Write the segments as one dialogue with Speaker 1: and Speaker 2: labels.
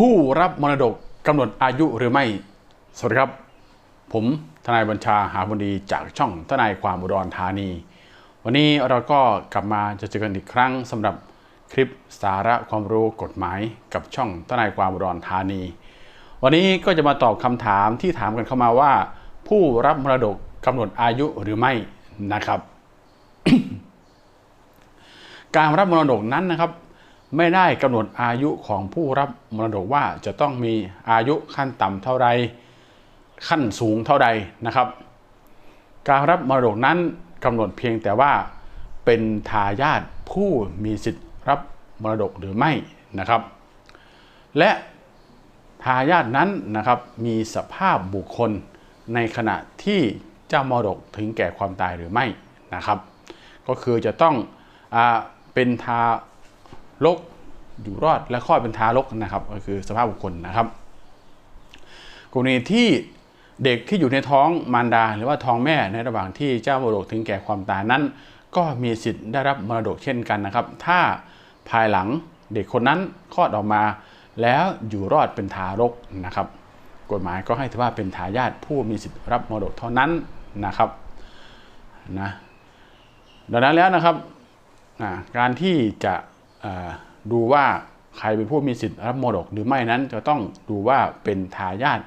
Speaker 1: ผู้รับมรดกกำหนดอายุหรือไม่ สวัสดีครับ ผมทนายบัญชาหาบุดีจากช่องทนายความอุดรธานี วันนี้เราก็กลับมาจะเจอกันอีกครั้งสำหรับคลิปสาระความรู้กฎหมายกับช่องทนายความอุดรธานี วันนี้ก็จะมาตอบคำถามที่ถามกันเข้ามาว่า ผู้รับมรดกกำหนดอายุหรือไม่นะครับ การรับมรดกนั้นนะครับ ไม่ได้กำหนดอายุของผู้รับมรดกว่าจะต้องมีอายุขั้นต่ำเท่าไรขั้นสูงเท่าใดนะครับ การรับมรดกนั้นกำหนดเพียงแต่ว่าเป็นทายาทผู้มีสิทธิ์รับมรดกหรือไม่นะครับ และทายาทนั้นนะครับมีสภาพบุคคลในขณะที่เจ้ามรดกถึงแก่ความตายหรือไม่นะครับ ก็คือจะต้องอเป็นทา รกอยู่รอดและคลอดเป็นทารกนะครับ ก็คือสภาพบุคคลนะครับ กรณีที่เด็กที่อยู่ในท้องมารดา หรือว่าท้องแม่ในระหว่างที่เจ้ามรดกถึงแก่ความตายนั้น ก็มีสิทธิ์ได้รับมรดกเช่นกันนะครับ ถ้าภายหลังเด็กคนนั้นคลอดออกมา แล้วอยู่รอดเป็นทารกนะครับ กฎหมายก็ให้ถือว่าเป็นทายาทผู้มีสิทธิ์รับมรดกเท่านั้นนะครับนะดังนั้นแล้วนะครับการที่จะ ดูว่าใครเป็นผู้มีสิทธิ์รับมรดกหรือไม่นั้นจะต้องดูว่าเป็นทายาท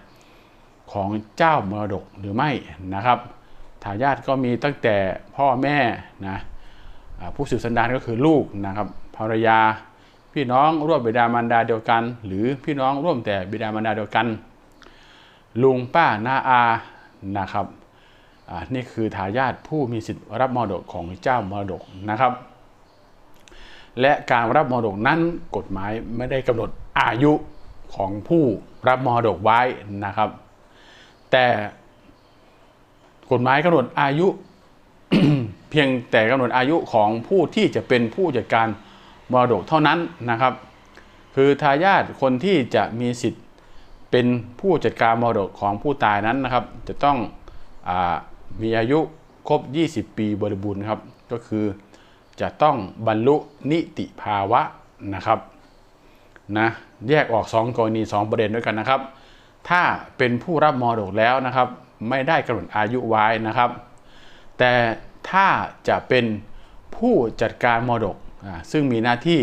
Speaker 1: ของเจ้ามรดกหรือไม่นะครับทายาทก็มีตั้งแต่พ่อแม่นะผู้สืบสันดานก็คือลูกนะครับภรรยา พี่น้องร่วมบิดามารดาเดียวกัน หรือพี่น้องร่วมแต่บิดามารดาเดียวกัน ลุงป้าน้าอานะครับนี่คือทายาทผู้มีสิทธิ์รับมรดกของเจ้ามรดกนะครับ และการรับมรดกนั้นกฎหมายไม่ได้กำหนดอายุของผู้รับมรดกไว้นะครับ แต่กฎหมายกำหนดอายุ เพียงแต่กำหนดอายุของผู้ที่จะเป็นผู้จัดการมรดกเท่านั้นนะครับ คือทายาทคนที่จะมีสิทธิ์เป็นผู้จัดการมรดกของผู้ตายนั้นนะครับ จะต้องอมีอายุครบ 20 ปีบริบูรณ์ครับ ก็คือ จะต้องบรรลุนิติภาวะนะครับนะแยกออก 2 กรณี 2 ประเด็นด้วยกันนะครับ ถ้าเป็นผู้รับมรดกแล้วนะครับ ไม่ได้กำหนดอายุไว้นะครับ แต่ถ้าจะเป็นผู้จัดการมรดก ซึ่งมีหน้าที่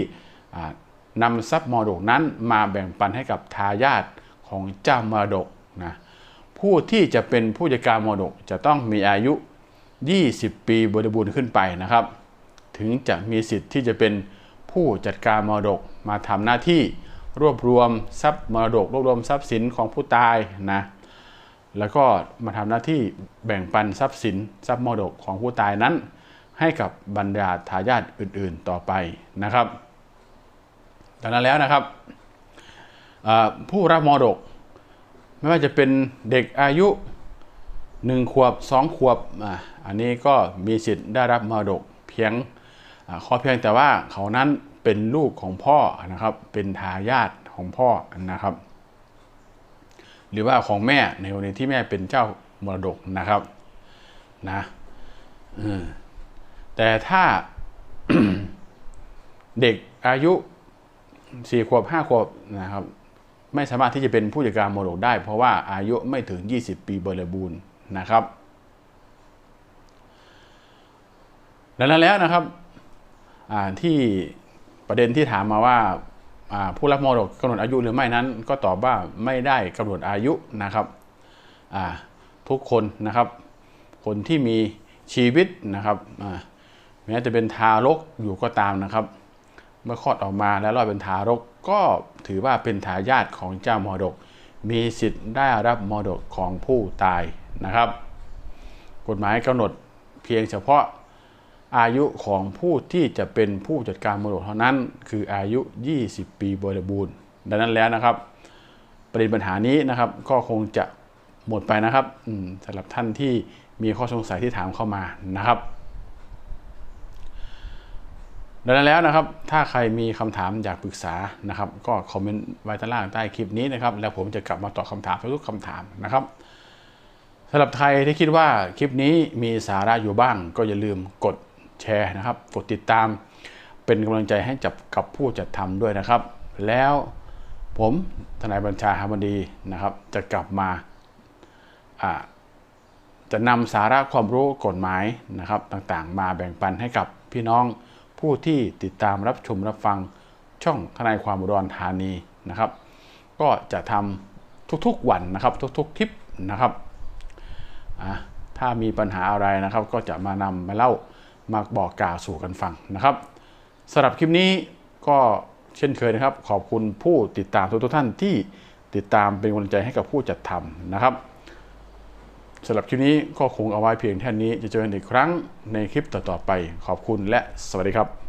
Speaker 1: นำทรัพย์มรดกนั้นมาแบ่งปันให้กับทายาทของเจ้ามรดกนะผู้ที่จะเป็นผู้จัดการมรดกจะต้องมีอายุ 20 ปีบริบูรณ์ขึ้นไปนะครับ ถึงจะมีสิทธิ์ที่จะเป็นผู้จัดการมรดกมาทำหน้าที่รวบรวมทรัพย์มรดกรวบรวมทรัพย์สินของผู้ตายนะแล้วก็มาทำหน้าที่แบ่งปันทรัพย์สินทรัพย์มรดกของผู้ตายนั้น ให้กับบรรดาทายาทอื่นๆต่อไปนะครับดังนั้นแล้วนะครับผู้รับมรดก ไม่ว่าจะเป็นเด็กอายุ 1 ขวบ 2 ขวบอ,อันนี้ก็มีสิทธิ์ได้รับมรดกเพียง ขอเพียงแต่ว่าเขานั้นเป็นลูกของพ่อนะครับ เป็นทายาทของพ่อนะครับ หรือว่าของแม่ในกรณีที่แม่เป็นเจ้ามรดกนะครับนะแต่ถ้าเด็กอายุสี่ขวบห้าขวบนะครับ ไม่สามารถที่จะเป็นผู้จัดการมรดกได้ เพราะว่าอายุไม่ถึง 20 ปีบริบูรณ์นะครับดังนั้นแล้วนะครับ ที่ประเด็นที่ถามมาว่าผู้รับมรดกกำหนดอายุหรือไม่นั้น ก็ตอบว่าไม่ได้กำหนดอายุนะครับทุกคนนะครับ คนที่มีชีวิตนะครับแม้จะเป็นทารกอยู่ก็ตามนะครับ เมื่อคลอดออกมาแล้วรอดเป็นทารกก็ถือว่าเป็นทายาทของเจ้ามรดก มีสิทธิ์ได้รับมรดกของผู้ตายนะครับ กฎหมายกำหนดเพียงเฉพาะ อายุของผู้ที่จะเป็นผู้จัดการมรดกเท่านั้น คืออายุ 20 ปีบริบูรณ์ ดังนั้นแล้วนะครับ ประเด็นปัญหานี้นะครับ ก็คงจะหมดไปนะครับสำหรับท่านที่มีข้อสงสัยที่ถามเข้ามานะครับ ดังนั้นแล้วนะครับ ถ้าใครมีคำถามอยากปรึกษานะครับ ก็คอมเมนต์ไว้ด้านล่างใต้คลิปนี้นะครับ แล้วผมจะกลับมาตอบคำถามทุกๆคำถามนะครับสำหรับใครที่คิดว่าคลิปนี้มีสาระอยู่บ้าง ก็อย่าลืมกด แชร์นะครับ กดติดตาม เป็นกำลังใจให้จับกับผู้จัดทำด้วยนะครับ แล้วผมทนายบัญชาหาบดีนะครับ จะกลับมาจะนำสาระความรู้กฎหมายนะครับ ต่างๆ มาแบ่งปันให้กับพี่น้องผู้ที่ติดตามรับชมรับฟังช่องทนายความอุดรธานีนะครับ ก็จะทำทุกๆวันนะครับ ทุกๆคลิปนะครับถ้ามีปัญหาอะไรนะครับ ก็จะมานำมาเล่า มาบอกกล่าวสู่กันฟังนะครับสำหรับคลิปนี้ก็เช่นเคยนะครับ ขอบคุณผู้ติดตามทุกๆท่านที่ติดตามเป็นกำลังใจให้กับผู้จัดทำนะครับสำหรับคลิปนี้ก็คงเอาไว้เพียงแท่นี้จะเจอกันอีกครั้งในคลิปต่อๆไป ขอบคุณและสวัสดีครับ